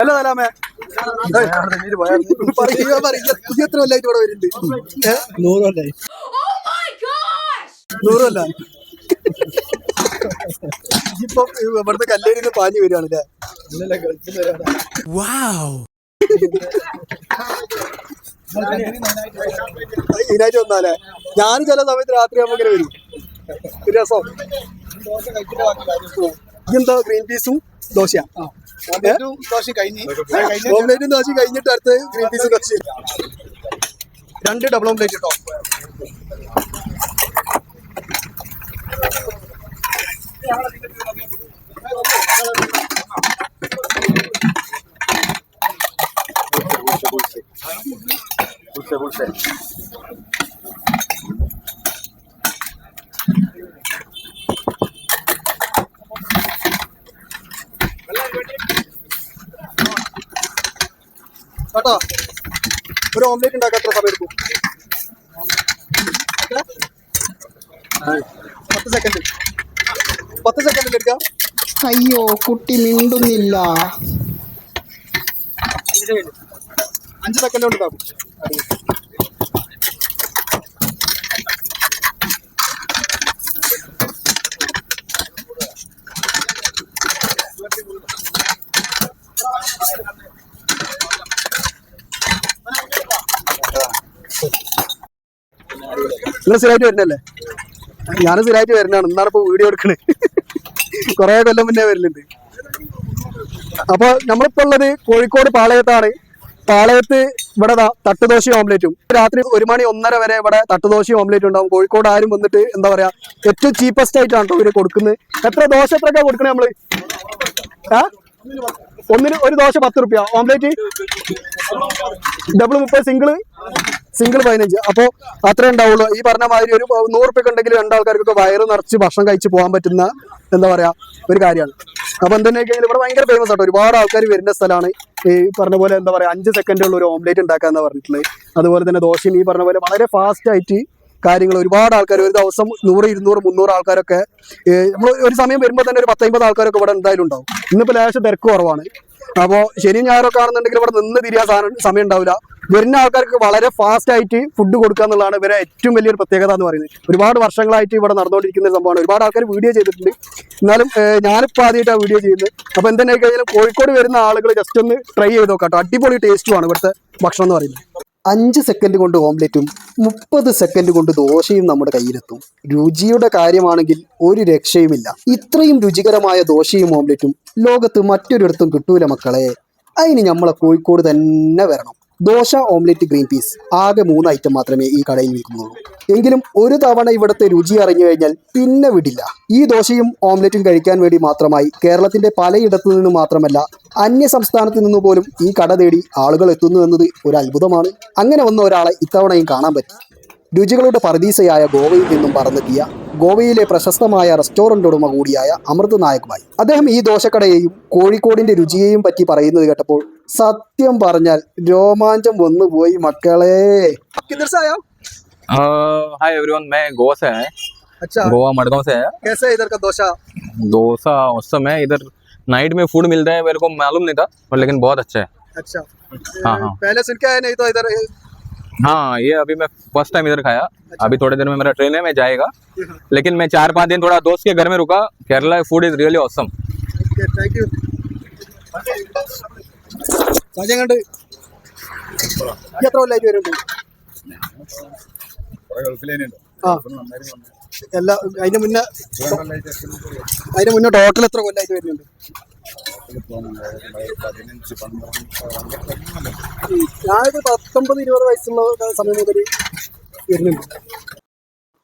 Hello Salameh പറയുക പറയുക. പുതിയ എത്ര കൊല്ലായിട്ട് ഇവിടെ വരുന്നുണ്ട്? നൂറ് കൊല്ലായി. നൂറ് കൊല്ല? ഇപ്പൊ ഇവിടുത്തെ കല്ലേരിന്ന് പാഞ്ഞു വരികയാണ് അല്ലേ? ഇതിനായിട്ട് വന്നാലേ. ഞാൻ ചില സമയത്ത് രാത്രി ആകുമ്പോ ഇങ്ങനെ വരും. രസം. എന്താ ഗ്രീൻ പീസും ദോശയാ? ഓംലേറ്റും ദോശ കഴിഞ്ഞിട്ട് അടുത്ത് ഗ്രീൻ പീസും ദോശ രണ്ട് ഡബിൾ ഓംലേറ്റ് കേട്ടോ കേട്ടോ? ഒരു ഓംലേറ്റ് ഉണ്ടാക്കാൻ എത്ര സമയം എടുക്കും? പത്ത് സെക്കൻഡ് പത്ത് സെക്കൻഡ് എടുക്കാം. അയ്യോ കുട്ടി മിണ്ടുന്നില്ല. അഞ്ച് സെക്കൻഡ് കൊണ്ട് നിങ്ങൾ സ്ഥിരമായിട്ട് വരുന്നല്ലേ ഞാൻ സ്ഥിരമായിട്ട് വരുന്നതാണ്. എന്നാണ് ഇപ്പൊ വീഡിയോ എടുക്കണേ. കുറേ കൊല്ലം മുന്നേ വരുന്നുണ്ട് അപ്പൊ നമ്മളിപ്പോ ഉള്ളത് കോഴിക്കോട് പാളയത്താണ്. പാളയത്ത് ഇവിടെ തട്ടുദോശ ഓംലേറ്റും. രാത്രി ഒരു മണി ഒന്നര വരെ ഇവിടെ തട്ടുദോശയും ഓംലേറ്റും ഉണ്ടാവും. കോഴിക്കോട് ആരും വന്നിട്ട് എന്താ പറയാ ഏറ്റവും ചീപ്പസ്റ്റ് ആയിട്ടാണ് ഇവർ കൊടുക്കുന്നത്. എത്ര ദോശ എത്രക്കാ കൊടുക്കണേ നമ്മൾ? ഒന്നിന് ഒരു ദോശ പത്ത് റുപ്യ. ഓംലേറ്റ്? ഡബിൾ മുപ്പത് സിംഗിൾ സിംഗിൾ പതിനഞ്ച്. അപ്പോൾ അത്രേ ഉണ്ടാവുള്ളൂ. ഈ പറഞ്ഞ മാതിരി ഒരു നൂറ് റുപ്യ ഉണ്ടെങ്കിൽ രണ്ടാൾക്കാർക്കൊക്കെ വയറ് നിറച്ച് ഭക്ഷണം കഴിച്ച് പോകാൻ പറ്റുന്ന എന്താ പറയാ ഒരു കാര്യമാണ്. അപ്പൊ കഴിഞ്ഞാൽ ഇവിടെ ഭയങ്കര ഫേമസ് ആട്ടോ. ഒരുപാട് ആൾക്കാർ വരുന്ന സ്ഥലമാണ് ഈ പറഞ്ഞ പോലെ എന്താ പറയാ അഞ്ച് സെക്കൻഡുള്ള ഒരു ഓംലേറ്റ് ഉണ്ടാക്കാന്ന് പറഞ്ഞിട്ടുള്ളത്. അതുപോലെ തന്നെ ദോശയും ഈ പറഞ്ഞ പോലെ വളരെ ഫാസ്റ്റ് ആയിട്ട് കാര്യങ്ങൾ ഒരുപാട് ആൾക്കാർ ഒരു ദിവസം നൂറ് ഇരുന്നൂറ് മുന്നൂറ് ആൾക്കാരൊക്കെ നമ്മൾ ഒരു സമയം വരുമ്പോൾ തന്നെ ഒരു പത്തമ്പത് ആൾക്കാരൊക്കെ ഇവിടെ എന്തായാലും ഉണ്ടാവും. ഇന്നിപ്പോൾ ലേശം തിരക്ക് കുറവാണ്. അപ്പോൾ ശനി ഞായറൊക്കെ ആണെന്നുണ്ടെങ്കിൽ ഇവിടെ നിന്ന് തിരിയാൻ സമയം ഉണ്ടാവില്ല. വരുന്ന ആൾക്കാർക്ക് വളരെ ഫാസ്റ്റ് ആയിട്ട് ഫുഡ് കൊടുക്കുക എന്നുള്ളതാണ് ഇവരെ ഏറ്റവും വലിയൊരു പ്രത്യേകത എന്ന് പറയുന്നത്. ഒരുപാട് വർഷങ്ങളായിട്ട് ഇവിടെ നടന്നുകൊണ്ടിരിക്കുന്ന സംഭവമാണ്. ഒരുപാട് ആൾക്കാർ വീഡിയോ ചെയ്തിട്ടുണ്ട്. എന്നാലും ഞാനിപ്പോൾ ആദ്യമായിട്ടാണ് വീഡിയോ ചെയ്യുന്നത്. അപ്പോൾ എന്തെന്നെ കഴിഞ്ഞാലും കോഴിക്കോട് വരുന്ന ആളുകൾ ജസ്റ്റ് ഒന്ന് ട്രൈ ചെയ്ത് നോക്കാം അടിപൊളി ടേസ്റ്റുമാണ് ഇവിടുത്തെ ഭക്ഷണം എന്ന് പറയുന്നത്. അഞ്ച് സെക്കൻഡ് കൊണ്ട് ഓംലെറ്റും മുപ്പത് സെക്കൻഡ് കൊണ്ട് ദോശയും നമ്മുടെ കയ്യിലെത്തും. രുചിയുടെ കാര്യമാണെങ്കിൽ ഒരു രക്ഷയുമില്ല. ഇത്രയും രുചികരമായ ദോശയും ഓംലെറ്റും ലോകത്ത് മറ്റൊരിടത്തും കിട്ടൂല മക്കളെ. അതിന് നമ്മളെ കോഴിക്കോട് തന്നെ വരണം. Dosa omelette green peas. ആകെ മൂന്ന് ഐറ്റം മാത്രമേ ഈ കടയിൽ വിൽക്കുന്നുള്ളൂ. എങ്കിലും ഒരു തവണ ഇവിടുത്തെ രുചി അറിഞ്ഞു കഴിഞ്ഞാൽ പിന്നെ വിടില്ല. ഈ ദോശയും ഓംലെറ്റും കഴിക്കാൻ വേണ്ടി മാത്രമായി കേരളത്തിന്റെ പലയിടത്തു നിന്ന് മാത്രമല്ല അന്യ സംസ്ഥാനത്ത് നിന്ന് പോലും ഈ കട തേടി ആളുകൾ എത്തുന്നു എന്നത് ഒരു അത്ഭുതമാണ്. അങ്ങനെ വന്ന ഒരാളെ ഇത്തവണയും കാണാൻ പറ്റി. രുചികളുടെ പർദീസയായ ഗോവയിൽ നിന്നും പറന്നെത്തിയ ഗോവയിലെ പ്രശസ്തമായ റെസ്റ്റോറന്റ് ഉടമ കൂടിയായ അമൃത് നായകുമായി അദ്ദേഹം ഈ ദോശക്കടയെയും കോഴിക്കോടിന്റെ രുചിയെയും പറ്റി പറയുന്നത് കേട്ടപ്പോൾ സത്യം പറഞ്ഞാൽ രോമാഞ്ചം വന്നുപോയി മക്കളെ हाय एवरीवन मैं गोवा से है अच्छा गोवा मडगांव से है कैसे इधर का डोसा डोसा औसम है इधर नाइट में फूड मिलता है मेरे को मालूम नहीं था पर लेकिन बहुत अच्छा है अच्छा हाँ, हाँ। पहले सुन के आए नहीं तो इधर हाँ ये अभी मैं फर्स्ट टाइम इधर खाया अभी थोड़े देर में मेरा ट्रेन है मैं जाएगा लेकिन मैं चार पांच दिन थोड़ा दोस्त के घर में रुका Kerala food is really awesome thank you Sajan കണ്ട് എത്ര കൊല്ലായിട്ട് വരുന്നുണ്ട് ആ എല്ലാ അതിന്റെ മുന്നേ അതിന്റെ മുന്നേ ടോട്ടൽ എത്ര കൊല്ലായിട്ട് വരുന്നുണ്ട് ഉം. പത്തൊമ്പത് ഇരുപത് വയസ്സുള്ള സമയം മുതൽ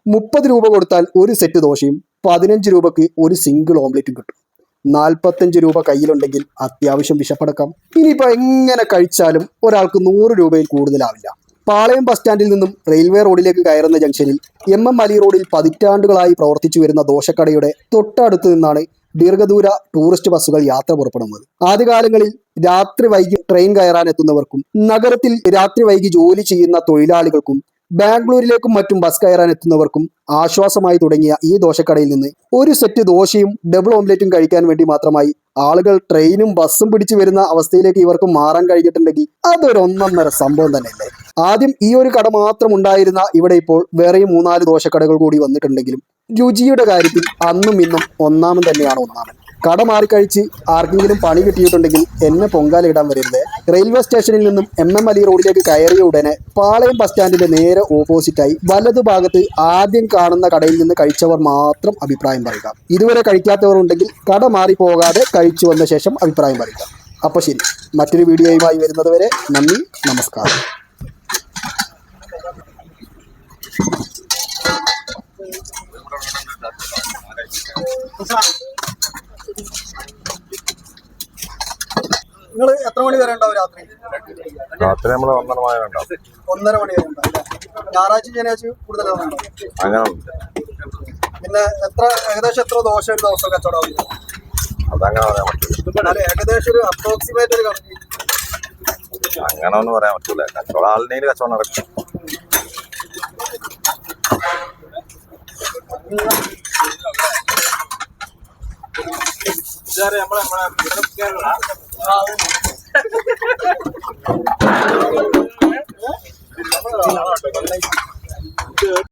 മുപ്പത് രൂപ കൊടുത്താൽ ഒരു സെറ്റ് ദോശയും പതിനഞ്ച് രൂപക്ക് ഒരു സിംഗിൾ ഓംലെറ്റും കിട്ടും. നാൽപ്പത്തഞ്ച് രൂപ കയ്യിലുണ്ടെങ്കിൽ അത്യാവശ്യം വിശപ്പടക്കാം. ഇനിയിപ്പോൾ എങ്ങനെ കഴിച്ചാലും ഒരാൾക്ക് നൂറ് രൂപയിൽ കൂടുതലാവില്ല. പാളയം ബസ് സ്റ്റാൻഡിൽ നിന്നും റെയിൽവേ റോഡിലേക്ക് കയറുന്ന ജംഗ്ഷനിൽ എം എം അലി റോഡിൽ പതിറ്റാണ്ടുകളായി പ്രവർത്തിച്ചു വരുന്ന ദോശക്കടയുടെ തൊട്ടടുത്ത് നിന്നാണ് ദീർഘദൂര ടൂറിസ്റ്റ് ബസ്സുകൾ യാത്ര പുറപ്പെടുന്നത്. ആദ്യകാലങ്ങളിൽ രാത്രി വൈകി ട്രെയിൻ കയറാൻ എത്തുന്നവർക്കും നഗരത്തിൽ രാത്രി വൈകി ജോലി ചെയ്യുന്ന തൊഴിലാളികൾക്കും ബാംഗ്ലൂരിലേക്കും മറ്റും ബസ് കയറാൻ എത്തുന്നവർക്കും ആശ്വാസമായി തുടങ്ങിയ ഈ ദോശക്കടയിൽ നിന്ന് ഒരു സെറ്റ് ദോശയും ഡബിൾ ഓംലെറ്റും കഴിക്കാൻ വേണ്ടി മാത്രമായി ആളുകൾ ട്രെയിനും ബസ്സും പിടിച്ചു വരുന്ന അവസ്ഥയിലേക്ക് ഇവർക്ക് മാറാൻ കഴിഞ്ഞിട്ടുണ്ടെങ്കിൽ അതൊരു ഒന്നൊന്നര സംഭവം തന്നെയല്ലേ? ആദ്യം ഈ ഒരു കട മാത്രം ഉണ്ടായിരുന്ന ഇവിടെ ഇപ്പോൾ വേറെയും മൂന്നാൽ ദോശക്കടകൾ കൂടി വന്നിട്ടുണ്ടെങ്കിലും രുചിയുടെ കാര്യത്തിൽ അന്നും ഇന്നും ഒന്നാമൻ തന്നെയാണ് ഒന്നാമൻ. കട മാറിക്കഴിച്ച് ആർക്കെങ്കിലും പണി കിട്ടിയിട്ടുണ്ടെങ്കിൽ എന്നെ പൊങ്കാലയിടാൻ വരരുത്. റെയിൽവേ സ്റ്റേഷനിൽ നിന്നും എം എം അലി റോഡിലേക്ക് കയറിയ ഉടനെ പാളയം ബസ് സ്റ്റാൻഡിന്റെ നേരെ ഓപ്പോസിറ്റായി വലതു ഭാഗത്ത് ആദ്യം കാണുന്ന കടയിൽ നിന്ന് കഴിച്ചവർ മാത്രം അഭിപ്രായം പറയുക. ഇതുവരെ കഴിക്കാത്തവർ ഉണ്ടെങ്കിൽ കട മാറി പോകാതെ കഴിച്ചു വന്ന ശേഷം അഭിപ്രായം പറയുക. അപ്പോൾ ശരി. മറ്റൊരു വീഡിയോയുമായി വരുന്നത് വരെ നന്ദി നമസ്കാരം. നിങ്ങൾ എത്ര മണി വരെ ഉണ്ടാവും രാത്രി? രാത്രി നമ്മൾ ഒന്നര മണി ഉണ്ടാവും. ഒന്നര മണി വരെ ഉണ്ടാവും ഞായറാഴ്ച ശനിയാഴ്ച കൂടുതലാണ്? അങ്ങനെ പിന്നെ എത്ര ഏകദേശം എത്ര ദോശ ഒരു ദിവസം കച്ചവടം അതങ്ങനെ പറയാൻ പറ്റില്ല ഏകദേശം ഒരു അപ്രോക്സിമേറ്റ് ഒരു കണക്ക്. അങ്ങനെ ഒന്നും പറയാൻ പറ്റൂല. കച്ചവടം ആളിനെ കച്ചവടം നടക്കും. જ્યારે હમણાં આપણા આપણા કેરલા હા.